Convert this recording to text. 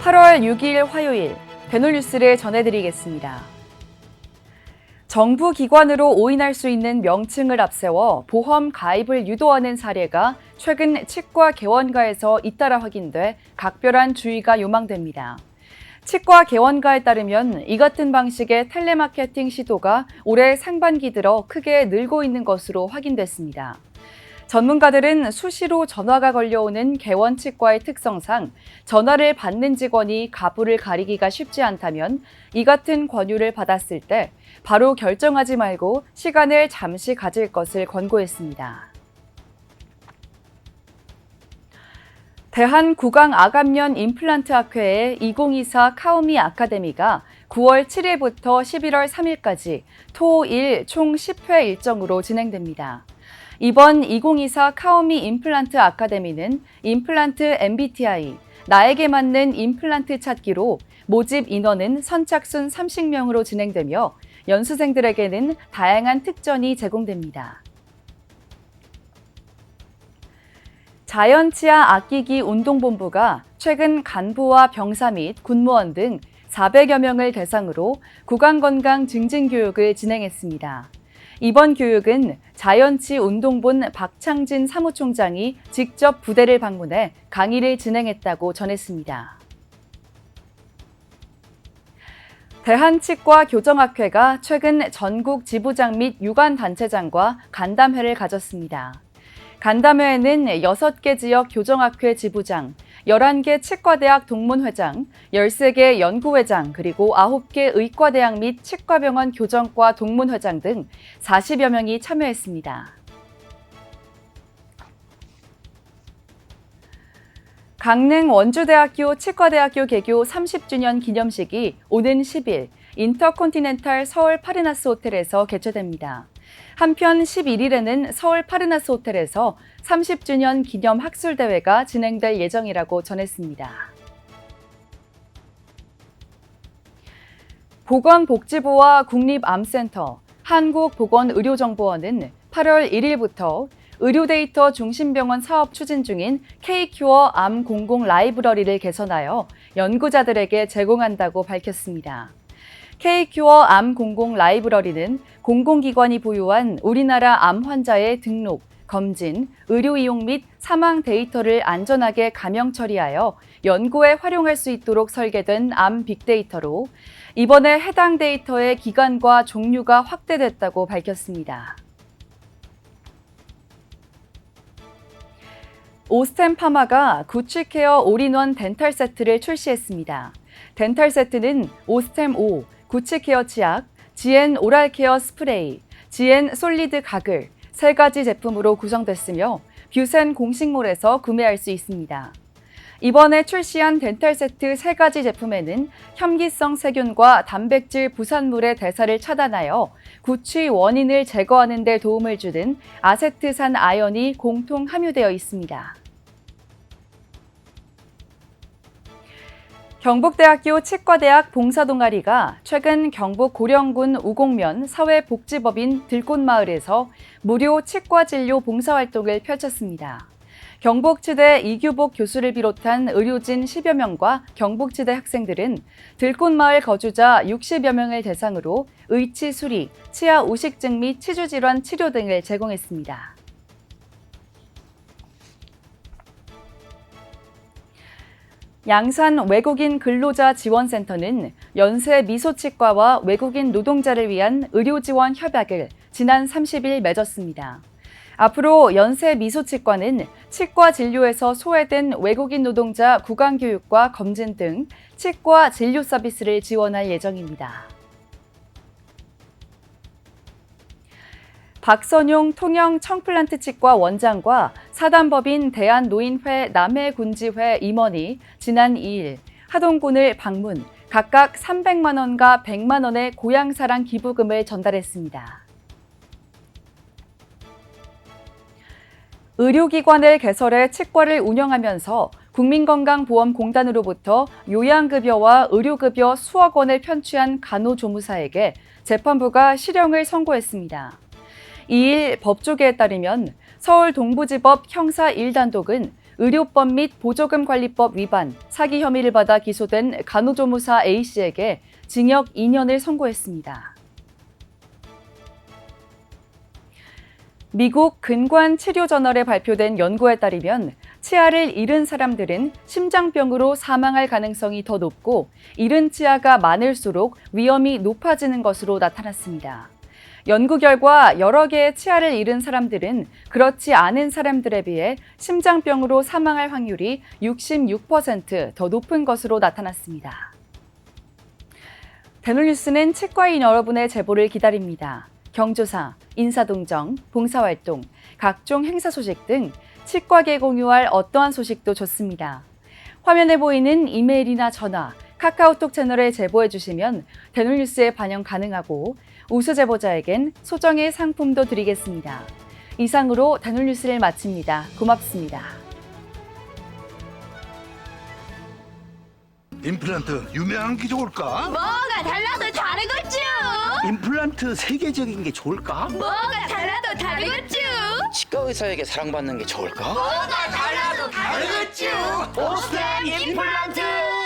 8월 6일 화요일 배놀뉴스를 전해드리겠습니다. 정부 기관으로 오인할 수 있는 명칭을 앞세워 보험 가입을 유도하는 사례가 최근 치과 개원가에서 잇따라 확인돼 각별한 주의가 요망됩니다. 치과 개원가에 따르면 이 같은 방식의 텔레마케팅 시도가 올해 상반기 들어 크게 늘고 있는 것으로 확인됐습니다. 전문가들은 수시로 전화가 걸려오는 개원 치과의 특성상 전화를 받는 직원이 가부를 가리기가 쉽지 않다면 이 같은 권유를 받았을 때 바로 결정하지 말고 시간을 잠시 가질 것을 권고했습니다. 대한 구강 아감면 임플란트 학회의 2024 카오미 아카데미가 9월 7일부터 11월 3일까지 토, 일 총 10회 일정으로 진행됩니다. 이번 2024 카오미 임플란트 아카데미는 임플란트 MBTI, 나에게 맞는 임플란트 찾기로 모집 인원은 선착순 30명으로 진행되며 연수생들에게는 다양한 특전이 제공됩니다. 자연치아 아끼기 운동본부가 최근 간부와 병사 및 군무원 등 400여 명을 대상으로 구강건강 증진 교육을 진행했습니다. 이번 교육은 자연치 운동본 박창진 사무총장이 직접 부대를 방문해 강의를 진행했다고 전했습니다. 대한치과 교정학회가 최근 전국 지부장 및 유관단체장과 간담회를 가졌습니다. 간담회에는 6개 지역 교정학회 지부장, 11개 치과대학 동문회장, 13개 연구회장, 그리고 9개 의과대학 및 치과병원 교정과 동문회장 등 40여 명이 참여했습니다. 강릉 원주대학교 치과대학교 개교 30주년 기념식이 오는 10일 인터콘티넨탈 서울 파르나스 호텔에서 개최됩니다. 한편 11일에는 서울 파르나스 호텔에서 30주년 기념 학술대회가 진행될 예정이라고 전했습니다. 보건복지부와 국립암센터, 한국보건의료정보원은 8월 1일부터 의료데이터 중심병원 사업 추진 중인 K큐어 암 공공 라이브러리를 개선하여 연구자들에게 제공한다고 밝혔습니다. K큐어 암 공공 라이브러리는 공공기관이 보유한 우리나라 암 환자의 등록, 검진, 의료 이용 및 사망 데이터를 안전하게 가명 처리하여 연구에 활용할 수 있도록 설계된 암 빅데이터로 이번에 해당 데이터의 기간과 종류가 확대됐다고 밝혔습니다. 오스템 파마가 구치케어 올인원 덴탈 세트를 출시했습니다. 덴탈 세트는 오스템 5, 구치케어 치약, 지엔 오랄케어 스프레이, 지엔 솔리드 가글 세 가지 제품으로 구성됐으며 뷰센 공식몰에서 구매할 수 있습니다. 이번에 출시한 덴탈 세트 세 가지 제품에는 혐기성 세균과 단백질 부산물의 대사를 차단하여 구취 원인을 제거하는 데 도움을 주는 아세트산 아연이 공통 함유되어 있습니다. 경북대학교 치과대학 봉사동아리가 최근 경북 고령군 우곡면 사회복지법인 들꽃마을에서 무료 치과 진료 봉사활동을 펼쳤습니다. 경북치대 이규복 교수를 비롯한 의료진 10여 명과 경북치대 학생들은 들꽃마을 거주자 60여 명을 대상으로 의치 수리, 치아 우식증 및 치주질환 치료 등을 제공했습니다. 양산 외국인 근로자 지원센터는 연세 미소치과와 외국인 노동자를 위한 의료 지원 협약을 지난 30일 맺었습니다. 앞으로 연세 미소치과는 치과 진료에서 소외된 외국인 노동자 구강 교육과 검진 등 치과 진료 서비스를 지원할 예정입니다. 박선용 통영 청플란트 치과 원장과 사단법인 대한노인회 남해군지회 임원이 지난 2일 하동군을 방문, 각각 300만 원과 100만 원의 고향사랑 기부금을 전달했습니다. 의료기관을 개설해 치과를 운영하면서 국민건강보험공단으로부터 요양급여와 의료급여 수억 원을 편취한 간호조무사에게 재판부가 실형을 선고했습니다. 2일 법조계에 따르면 서울 동부지법 형사 1단독은 의료법 및 보조금 관리법 위반, 사기 혐의를 받아 기소된 간호조무사 A씨에게 징역 2년을 선고했습니다. 미국 근관 치료 저널에 발표된 연구에 따르면 치아를 잃은 사람들은 심장병으로 사망할 가능성이 더 높고 잃은 치아가 많을수록 위험이 높아지는 것으로 나타났습니다. 연구 결과 여러 개의 치아를 잃은 사람들은 그렇지 않은 사람들에 비해 심장병으로 사망할 확률이 66%더 높은 것으로 나타났습니다. 대놀뉴스는 치과인 여러분의 제보를 기다립니다. 경조사, 인사동정, 봉사활동, 각종 행사 소식 등 치과계 공유할 어떠한 소식도 좋습니다. 화면에 보이는 이메일이나 전화, 카카오톡 채널에 제보해 주시면 대놀뉴스에 반영 가능하고 우수 제보자에겐 소정의 상품도 드리겠습니다. 이상으로 대놀뉴스를 마칩니다. 고맙습니다. 임플란트 유명한 게 좋을까? 뭐가 달라도 다르겠죠. 임플란트 세계적인 게 좋을까? 뭐가 달라도 다르겠죠. 치과 의사에게 사랑받는 게 좋을까? 뭐가 달라도 다르겠죠. 오스템 임플란트